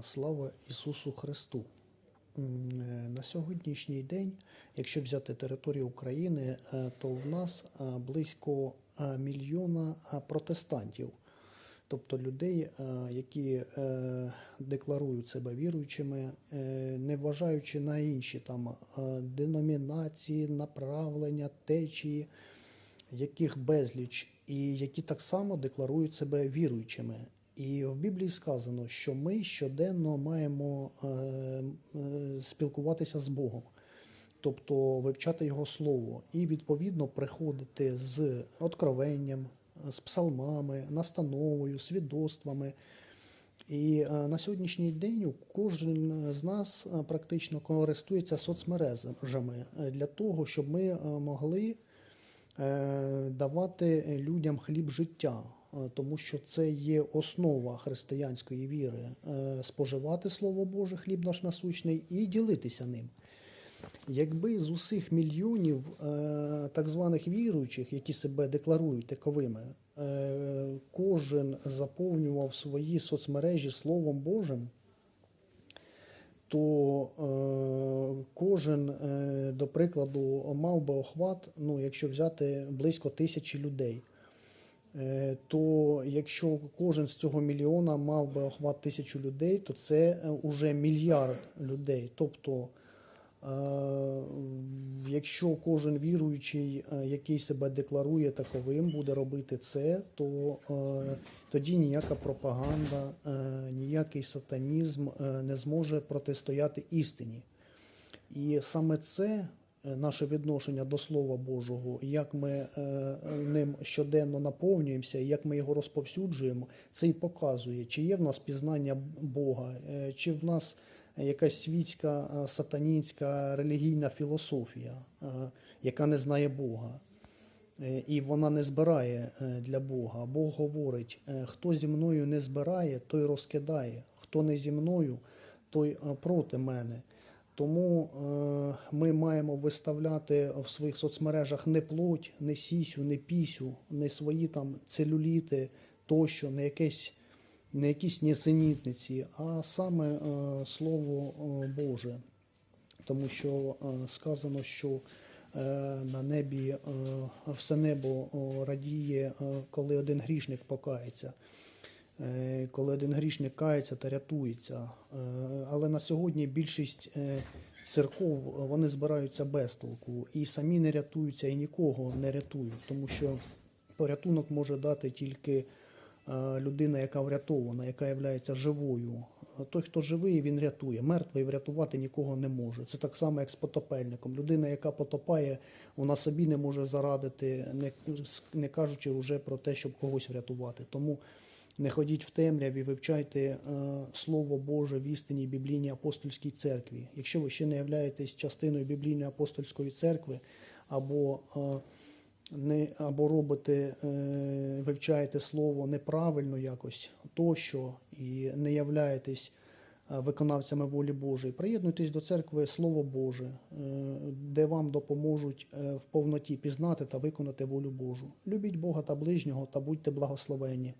Слава Ісусу Христу! Е, На сьогоднішній день, якщо взяти територію України, е, то в нас е, близько мільйона протестантів, тобто людей, які декларують себе віруючими, не вважаючи на інші там деномінації, направлення, течії, яких безліч, і які так само декларують себе віруючими. І в Біблії сказано, що ми щоденно маємо е, е, спілкуватися з Богом, тобто вивчати Його Слово, і відповідно приходити з откровенням, з псалмами, настановою, свідоцтвами. І е, на сьогоднішній день кожен з нас практично користується соцмережами для того, щоб ми могли давати людям хліб життя, тому що це є основа християнської віри е, споживати Слово Боже, хліб наш насущний, і ділитися ним. Якби з усіх мільйонів е, так званих віруючих, які себе декларують таковими, е, кожен заповнював свої соцмережі Словом Божим, то е, кожен, е, до прикладу, мав би охват, ну, якщо взяти близько тисячі людей. Е, То якщо кожен з цього мільйона мав би охват тисячу людей, то це вже мільярд людей. Тобто, е, якщо кожен віруючий, е, який себе декларує таковим, буде робити це, то е, тоді ніяка пропаганда, е, ніякий сатанізм е, не зможе протистояти істині. І саме це е, наше відношення до Слова Божого, як ми е, ним щоденно наповнюємося, як ми його розповсюджуємо, це і показує, чи є в нас пізнання Бога, е, чи в нас якась світська е, сатанінська релігійна філософія, е, яка не знає Бога. Е, І вона не збирає е, для Бога. Бог говорить: е, хто зі мною не збирає, той розкидає, хто не зі мною, той е, проти мене. Тому е, ми маємо виставляти в своїх соцмережах не плоть, не сісю, не пісю, не свої там целюліти тощо, не якесь, не якісь нісенітниці, а саме е, Слово е, Боже. Тому що сказано, що на небі все небо радіє, коли один грішник покається. Е, Коли один грішник кається та рятується. Е, Але на сьогодні більшість е, церков вони збираються без толку і самі не рятуються, і нікого не рятують, тому що порятунок може дати тільки людина, яка врятована, яка є живою. Той, хто живий, він рятує. Мертвий врятувати нікого не може. Це так само, як з потопельником. Людина, яка потопає, вона собі не може зарадити, не кажучи вже про те, щоб когось врятувати. Тому не ходіть в темряві, вивчайте е, Слово Боже в істинній біблійній апостольській церкві. Якщо ви ще не являєтесь частиною біблійної апостольської церкви, або е, не або робите, е, вивчаєте слово неправильно якось тощо і не являєтесь виконавцями волі Божої, приєднуйтесь до церкви Слово Боже, де вам допоможуть в повноті пізнати та виконати волю Божу. Любіть Бога та ближнього та будьте благословенні.